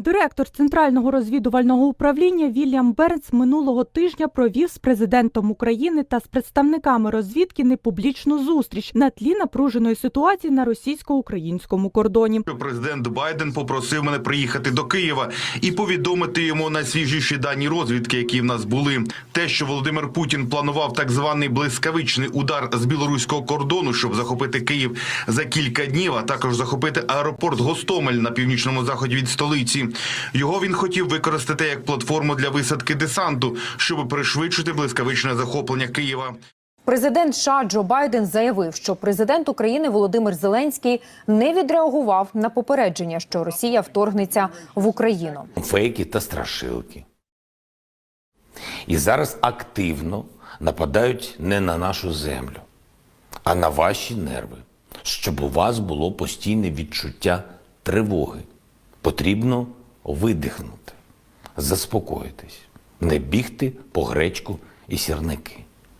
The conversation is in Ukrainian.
Директор центрального розвідувального управління Вільям Бернс минулого тижня провів з президентом України та з представниками розвідки непублічну зустріч на тлі напруженої ситуації на російсько-українському кордоні. Президент Байден попросив мене приїхати до Києва і повідомити йому найсвіжіші дані розвідки, які в нас були. Те, що Володимир Путін планував так званий блискавичний удар з білоруського кордону, щоб захопити Київ за кілька днів, а також захопити аеропорт Гостомель на північному заході від столиці. Його він хотів використати як платформу для висадки десанту, щоб пришвидшити блискавичне захоплення Києва. Президент США Джо Байден заявив, що президент України Володимир Зеленський не відреагував на попередження, що Росія вторгнеться в Україну. фейки та страшилки. І зараз активно нападають не на нашу землю, а на ваші нерви, щоб у вас було постійне відчуття тривоги. Потрібно видихнути, заспокоїтись, не бігти по гречку і сірники.